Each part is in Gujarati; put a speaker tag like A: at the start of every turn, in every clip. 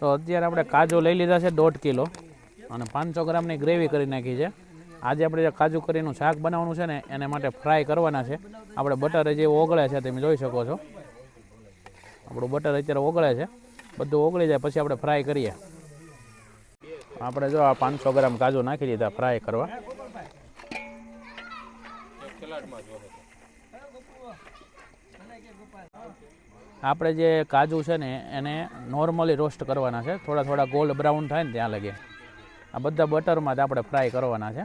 A: તો અત્યારે આપણે કાજુ લઈ લીધા છે દોઢ કિલો અને પાંચસો ગ્રામની ગ્રેવી કરી નાખી છે. આજે આપણે જે કાજુ કરીનું શાક બનાવવાનું છે ને, એને માટે ફ્રાય કરવાના છે. આપણે બટર જે ઓગળે છે, તમે જોઈ શકો છો. આપણું બટર અત્યારે ઓગળે છે. બધું ઓગળી જાય, પછી આપણે ફ્રાય કરીએ. આપણે જો આ પાંચસો ગ્રામ કાજુ નાખી દીધા, ફ્રાય કરવા. આપણે જે કાજુ છે ને, એને નોર્મલી રોસ્ટ કરવાના છે. થોડા થોડા ગોલ્ડ બ્રાઉન થાય ને ત્યાં લગે. આ બધા બટરમાં જ આપણે ફ્રાય કરવાના છે.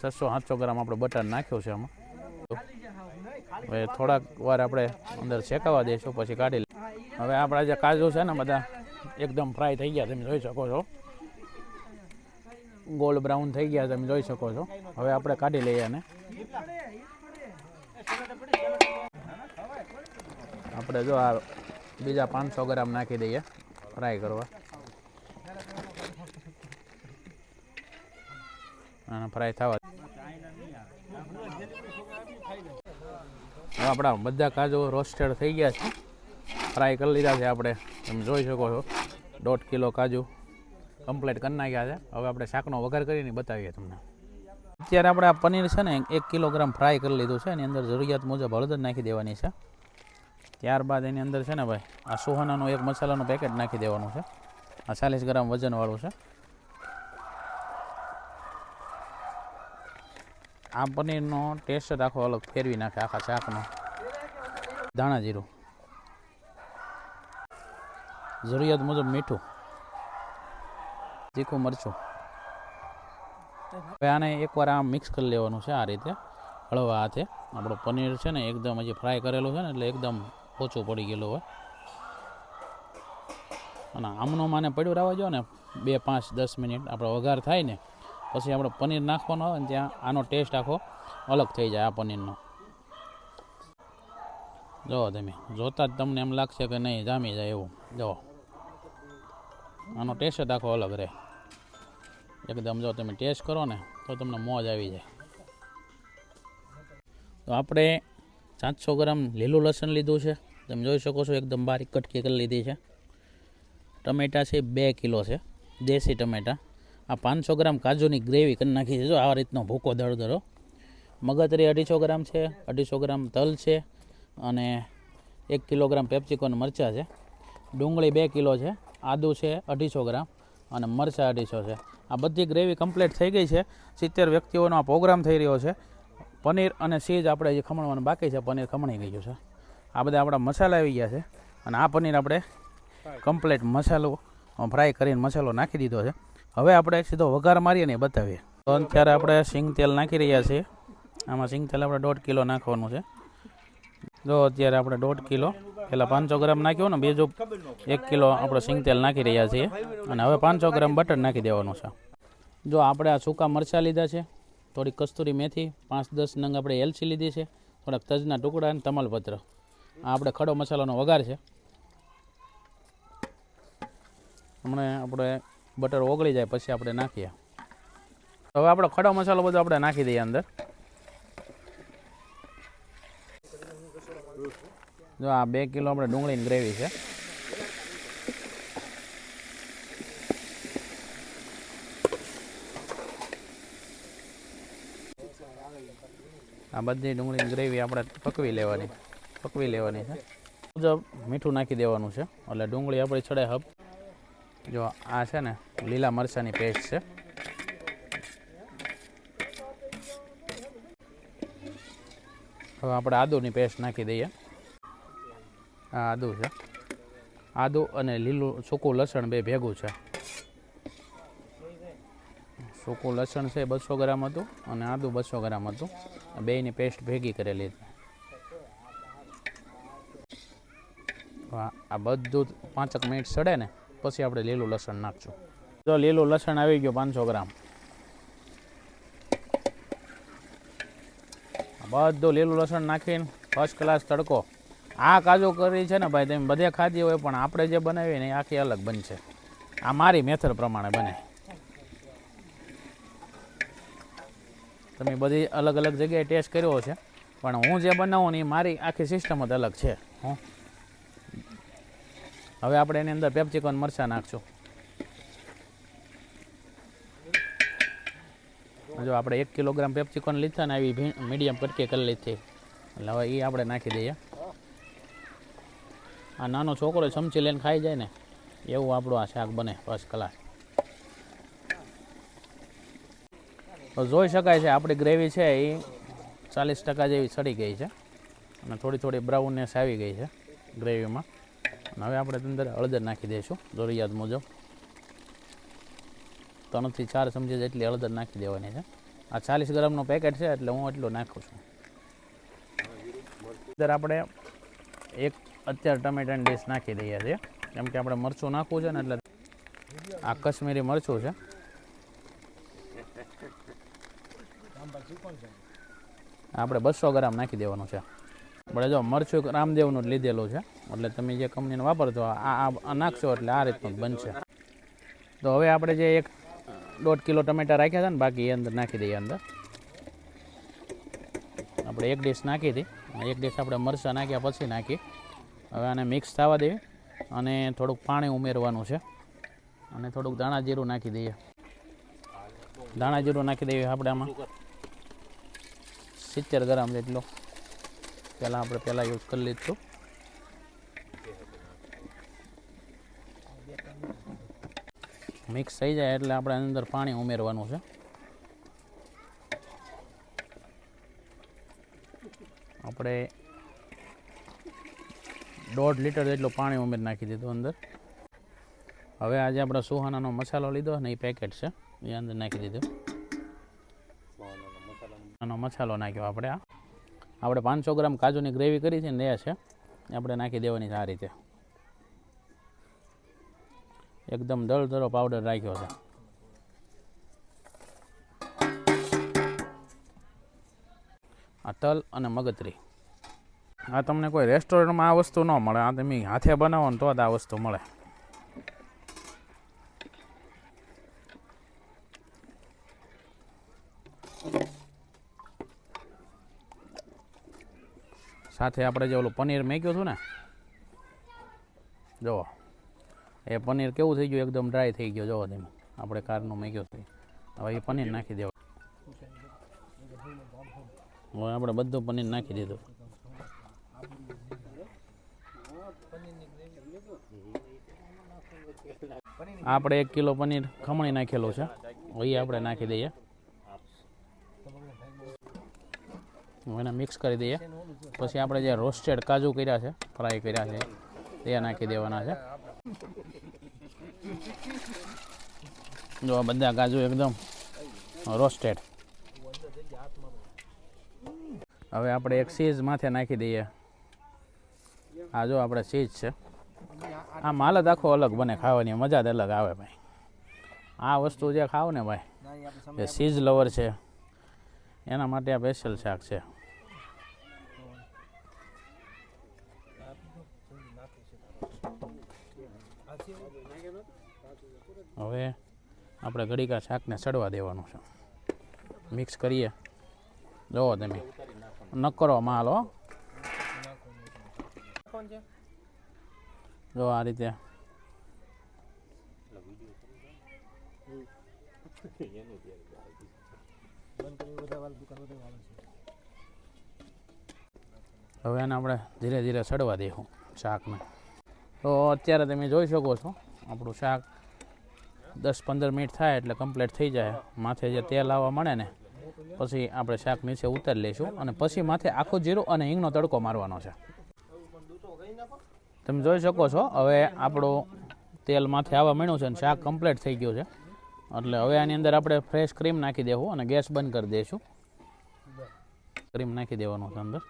A: છસો સાતસો ગ્રામ આપણે બટર નાખ્યું છે આમાં. હવે થોડાક વાર આપણે અંદર શેકાવા દઈશું, પછી કાઢી લઈએ. હવે આપણા જે કાજુ છે ને, બધા એકદમ ફ્રાય થઈ ગયા, તમે જોઈ શકો છો. ગોલ્ડ બ્રાઉન થઈ ગયા, તમે જોઈ શકો છો. હવે આપણે કાઢી લઈએ અને આપણે જો આ બીજા પાંચસો ગ્રામ નાખી દઈએ. ફ્રાય કરવા. અને ફ્રાય થવા આપણા બધા કાજુ રોસ્ટેડ થઈ ગયા છે. ફ્રાય કરી લીધા છે આપણે. તમે જોઈ શકો છો. દોઢ કિલો કાજુ કમ્પ્લીટ કરી નાખ્યા છે. હવે આપણે શાકનો વઘાર કરીને બતાવીએ તમને. અત્યારે આપણે આ પનીર છે ને, એક કિલોગ્રામ ફ્રાય કરી લીધું છે. એની અંદર જરૂરિયાત મુજબ હળદર નાખી દેવાની છે. ત્યારબાદ એની અંદર છે ને ભાઈ, આ સુહાનાનું એક મસાલાનું પેકેટ નાખી દેવાનું છે. આ ચાલીસ ગ્રામ વજનવાળું છે. આ પનીરનો ટેસ્ટ આખો અલગ ફેરવી નાખે આખા શાકનો. ધાણા જીરું. જરૂરિયાત મુજબ મીઠું. તીખું મરચું. હવે આને એકવાર આમ મિક્સ કરી લેવાનું છે આ રીતે. હળવા હાથે. આપણું પનીર છે ને એકદમ હજી ફ્રાય કરેલું છે ને એટલે એકદમ ઓછું પડી ગયેલું હોય. અને આમનું માને પડ્યું રહેવા જો ને, બે, પાંચ, દસ મિનિટ આપણો વઘાર થાય ને, પછી આપણે પનીર નાખવાનો આવે ને ત્યાં આનો ટેસ્ટ આખો અલગ થઈ જાય આ પનીરનો. જુઓ તમે, જોતાં જ તમને એમ લાગશે કે નહીં, જામી જાય એવું. જુઓ. આનો ટેસ્ટ જ આખો અલગ રહે. એકદમ જો તમે ટેસ્ટ કરો ને, તો તમને મોજ આવી જાય. તો આપણે સાતસો ગ્રામ લીલું લસણ લીધું છે. તમે જોઈ શકો છો એકદમ બારીક કટકી કરી લીધી છે. ટમેટા છે બે કિલો છે, દેશી ટમેટા. આ પાંચસો ગ્રામ કાજુની ગ્રેવી કરી નાખી છે. જો આ રીતનો ભૂકો દળદરો મગતરી અઢીસો ગ્રામ છે, અઢીસો ગ્રામ તલ છે અને એક કિલોગ્રામ પેપ્સિકોન મરચાં છે. ડુંગળી બે કિલો છે, આદુ છે અઢીસો ગ્રામ અને મરચાં અઢીસો છે. આ બધી ગ્રેવી કમ્પ્લીટ થઈ ગઈ છે. સિત્તેર વ્યક્તિઓનો આ પ્રોગ્રામ થઈ રહ્યો છે. પનીર અને સીજ આપણે જે ખમણવાનું બાકી છે, પનીર ખમણી ગયું છે. આ બધા આપણા મસાલા આવી ગયા છે. અને આ પનીર આપણે કમ્પ્લેટ મસાલો ફ્રાય કરીને મસાલો નાખી દીધો છે. હવે આપણે સીધો વઘાર મારીએ ને બતાવીએ. તો અત્યારે આપણે સિંગ તેલ નાખી રહ્યા છીએ. આમાં સિંગ તેલ આપણે દોઢ કિલો નાખવાનું છે. જો અત્યારે આપણે દોઢ કિલો, પહેલાં પાંચસો ગ્રામ નાખ્યો ને બીજું એક કિલો આપણે સિંગ તેલ નાખી રહ્યા છીએ. અને હવે પાંચસો ગ્રામ બટર નાખી દેવાનું છે. જો આપણે આ સૂકા મરચાં લીધા છે થોડી કસ્તુરી મેથી, પાંચ દસ નંગ આપણે એલચી લીધી છે, થોડાક તજના ટુકડા અને તમાલપત્ર. આ આપણે ખડો મસાલાનો વઘાર છે. હમણાં આપણે બટર ઓગળી જાય, પછી આપણે નાખીએ. હવે આપણે ખડો મસાલો બધો આપણે નાખી દઈએ અંદર. જો આ બે કિલો આપણે ડુંગળીની ગ્રેવી છે. આ બધી ડુંગળીની ગ્રેવી આપણે પકવી લેવાની. પકવી લેવાની છે. મુજબ મીઠું નાખી દેવાનું છે. એટલે ડુંગળી આપણી છડે હબ. જો આ છે ને, લીલા મરચાંની પેસ્ટ છે. હવે આપણે આદુની પેસ્ટ નાખી દઈએ. આ આદુ છે. આદુ અને લીલું, સૂકું લસણ બે ભેગું છે. સૂકું લસણ છે બસો ગ્રામ હતું અને આદુ બસો ગ્રામ હતું. બેની પેસ્ટ ભેગી કરેલી છે આ બધું પાંચક મિનિટ સડે ને, પછી આપણે લીલું લસણ નાખશું. જો લીલું લસણ આવી ગયું પાંચસો ગ્રામ. બધું લીલું લસણ નાખીને ફર્સ્ટ ક્લાસ તડકો. આ કાજુ કરી છે ને ભાઈ, તમે બધે ખાધી હોય, પણ આપણે જે બનાવીએ ને એ આખી અલગ બનશે. આ મારી મેથડ પ્રમાણે બને. તમે બધી અલગ અલગ જગ્યાએ ટેસ્ટ કર્યો છે પણ હું જે બનાવું ને એ મારી આખી સિસ્ટમ જ અલગ છે. હું. હવે આપણે એની અંદર પેપ્સિકોન, મરચાં નાખશું. જો આપણે એક કિલોગ્રામ પેપ્સિકોન લીધા ને આવી મીડિયમ કટકી કરી લીધી. એટલે હવે એ આપણે નાખી દઈએ. આ નાનો છોકરો ચમચી લઈને ખાઈ જાય ને, એવું આપણું આ શાક બને ફર્સ્ટ ક્લાસ તો જોઈ શકાય છે, આપણી ગ્રેવી છે એ ચાલીસ ટકા જેવી સડી ગઈ છે. અને થોડી થોડી બ્રાઉનનેસ આવી ગઈ છે ગ્રેવીમાં હવે આપણે અંદર હળદર નાખી દઈશું, જરૂરિયાત મુજબ. ત્રણથી ચાર ચમચી જેટલી હળદર નાખી દેવાની છે. આ ચાલીસ ગ્રામનો પેકેટ છે એટલે હું એટલું નાખું છું. અંદર આપણે એક અત્યારે ટમેટાની ડીશ નાખી દઈએ છીએ. કેમ કે આપણે મરચું નાખવું છે ને એટલે આ કશ્મીરી મરચું છે. આપણે બસો ગ્રામ નાખી દેવાનું છે. આપણે જો મરચું રામદેવનું જ લીધેલું છે, એટલે તમે જે કંપનીનો વાપરતો આ નાખશો એટલે આ રીતનું બનશે. તો હવે આપણે જે એક દોઢ કિલો ટમેટા રાખ્યા હતા ને, બાકી એ અંદર નાખી દઈએ અંદર. આપણે એક ડીશ નાખી હતી એક ડીશ આપણે મરચાં નાખ્યા પછી નાખી. હવે આને મિક્સ થવા દેવી, અને થોડુંક પાણી ઉમેરવાનું છે. અને થોડુંક દાણા જીરું નાખી દઈએ. દાણા જીરું નાખી દઈએ આપણે આમાં. સિત્તેર ગ્રામ જેટલો. પહેલાં આપણે પહેલાં યુઝ કરી લીધું. મિક્સ થઈ જાય એટલે આપણે અંદર પાણી ઉમેરવાનું છે. આપણે દોઢ લીટર જેટલું પાણી ઉમેર નાખી દીધું અંદર. હવે આજે આપણે સુહાનાનો મસાલો લીધો ને એ પેકેટ છે. એ અંદર નાખી દીધું. મસાલો નાખ્યો આપણે આ. આપણે પાંચસો ગ્રામ કાજુની ગ્રેવી કરી છે ને એ છે. આપણે નાખી દેવાની છે આ રીતે. એકદમ દળદરો પાવડર રાખ્યો છે. આ તલ અને મગતરી. આ તમને કોઈ રેસ્ટોરન્ટમાં આ વસ્તુ ન મળે. આ તમે હાથે બનાવો ને તો જ આ વસ્તુ મળે. સાથે આપણે જે ઓલું પનીર મેક્યું હતું ને, જુઓ. એ પનીર કેવું થઈ ગયું? એકદમ ડ્રાય થઈ ગયો. જુઓ તમે. આપણે કારનું મેક્યું છે. હવે એ પનીર નાખી દેવું. હવે આપણે બધું પનીર નાખી દીધું. આપણે એક કિલો પનીર ખમણી નાખેલું છે. એ આપણે નાખી દઈએ હવે એને મિક્સ કરી દઈએ. પછી આપણે જે રોસ્ટેડ કાજુ કર્યા છે ફ્રાય કર્યા છે તે નાખી દેવાના છે. જો આ બધા કાજુ એકદમ રોસ્ટેડ હવે આપણે એક ચીઝ માથે નાખી દઈએ. આ જો આપણે ચીઝ છે. આ માલ જ આખો અલગ બને, ખાવાની મજા જ અલગ આવે ભાઈ. આ વસ્તુ જે ખાવ ને ભાઈ જે ચીઝ લવર છે. એના માટે આ સ્પેશિયલ શાક છે. હવે આપણે ઘડીકા શાકને સડવા દેવાનું છે. મિક્સ કરીએ. જોવો તમે. નકરો માલ, હો. જો આ રીતે. હવે એને આપણે ધીરે ધીરે સડવા દઈશું શાકને. તો અત્યારે તમે જોઈ શકો છો આપણું શાક દસ પંદર મિનિટ થાય એટલે કમ્પ્લીટ થઈ જાય. માથે જે તેલ આવવા મળે ને, પછી આપણે શાક નીચે ઉતારી લઈશું અને પછી માથે આખું જીરું અને હિંગનો તડકો મારવાનો છે. તમે જોઈ શકો છો, હવે આપણું તેલ માથે આવવા માંડ્યું છે અને શાક કમ્પ્લીટ થઈ ગયું છે. એટલે હવે આની અંદર આપણે ફ્રેશ ક્રીમ નાખી દેવું અને ગેસ બંધ કરી દઈશું. ક્રીમ નાખી દેવાનું છે અંદર.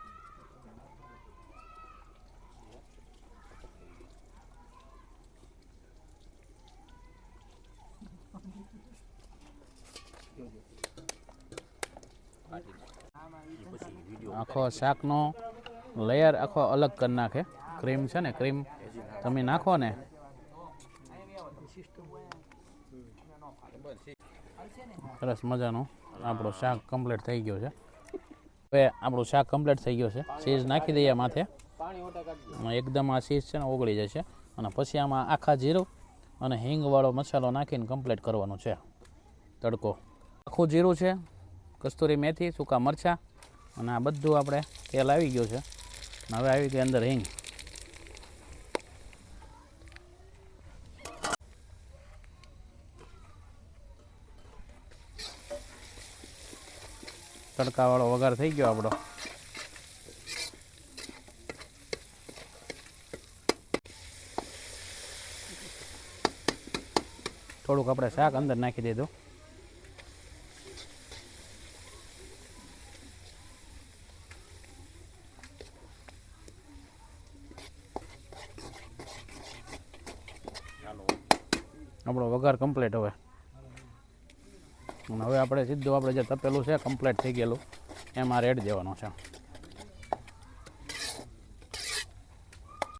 A: આખો શાકનો લેયર આખો અલગ કરી નાખે. ક્રીમ છે ને ક્રીમ તમે નાખો ને. સરસ મજાનું આપણું શાક કમ્પ્લીટ થઈ ગયું છે. હવે આપણું શાક કમ્પ્લીટ થઈ ગયો છે. ચીઝ નાખી દઈએ માથે. એકદમ આ ચીઝ છે ને ઓગળી જશે. અને પછી આમાં આખા જીરું અને હિંગવાળો મસાલો નાખીને કમ્પ્લીટ કરવાનું છે. તડકો. આખું જીરું છે. કસ્તુરી મેથી, સૂકા મરચાં અને આ બધું આપણે તેલ આવી ગયું છે. હવે આવી ગઈ અંદર હિંગ. તડકાવાળો વઘાર થઈ ગયો આપણો. થોડુંક આપણે શાક અંદર નાખી દીધું. આપણો વઘાર કમ્પ્લીટ હવે. હવે આપણે સીધું આપણે જે તપેલું છે કમ્પ્લીટ થઈ ગયેલું. એમાં રેડ દેવાનો છે.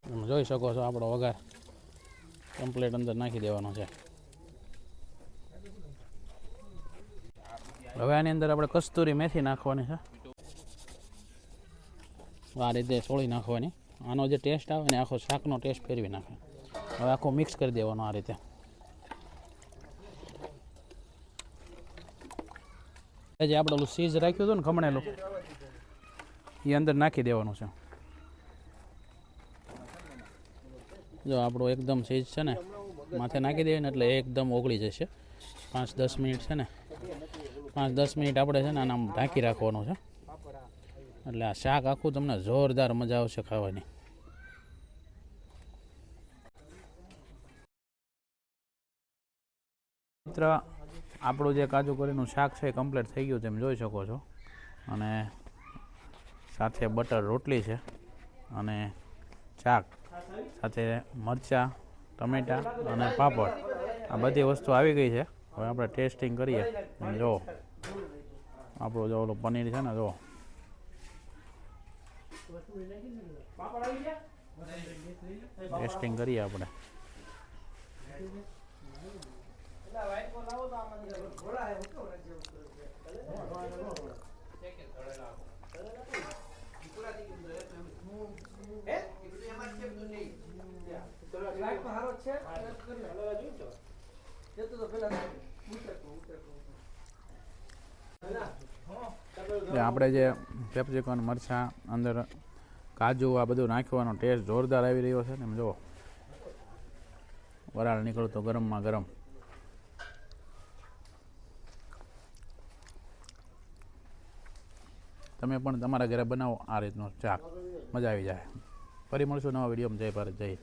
A: તમે જોઈ શકો છો આપણો વઘાર કમ્પ્લીટ અંદર નાખી દેવાનો છે. હવે આની અંદર આપણે કસ્તુરી મેથી નાખવાની છે. આ રીતે સોળી નાખવાની. આનો જે ટેસ્ટ આવે ને આખો શાકનો ટેસ્ટ ફેરવી નાખે. હવે આખો મિક્સ કરી દેવાનો આ રીતે. જે આપણે ઓલું સીઝ રાખ્યું હતું ને ખમણેલું એ અંદર નાખી દેવાનું છે. જો આપણું એકદમ સીઝ છે ને, માથે નાખી દઈએ ને એટલે એકદમ ઓગળી જશે. પાંચ દસ મિનિટ છે ને, પાંચ દસ મિનિટ આપણે છે ને આને ઢાંકી રાખવાનું છે. એટલે આ શાક આખું તમને જોરદાર મજા આવશે ખાવાની. મિત્ર આપણું જે કાજુ કરીનું શાક છે એ કમ્પ્લીટ થઈ ગયું તમે જોઈ શકો છો. અને સાથે બટર રોટલી છે અને શાક સાથે મરચાં, ટમેટાં અને પાપડ. આ બધી વસ્તુ આવી ગઈ છે. હવે આપણે ટેસ્ટિંગ કરીએ. જો, આપણું જો ઓલું પનીર છે ને, જો. ટેસ્ટિંગ કરીએ આપણે. આપણે જે પેપ્સિકન, મરચાં અંદર કાજુ, આ બધું નાખવાનો ટેસ્ટ જોરદાર આવી રહ્યો છે ને જો વરાળ નીકળતો ગરમમાં ગરમ. તમે પણ તમારા ઘરે બનાવો. આ રીતનું શાક. મજા આવી જાય. ફરી મળશું નવા વિડીયોમાં. જય ભારત, જય.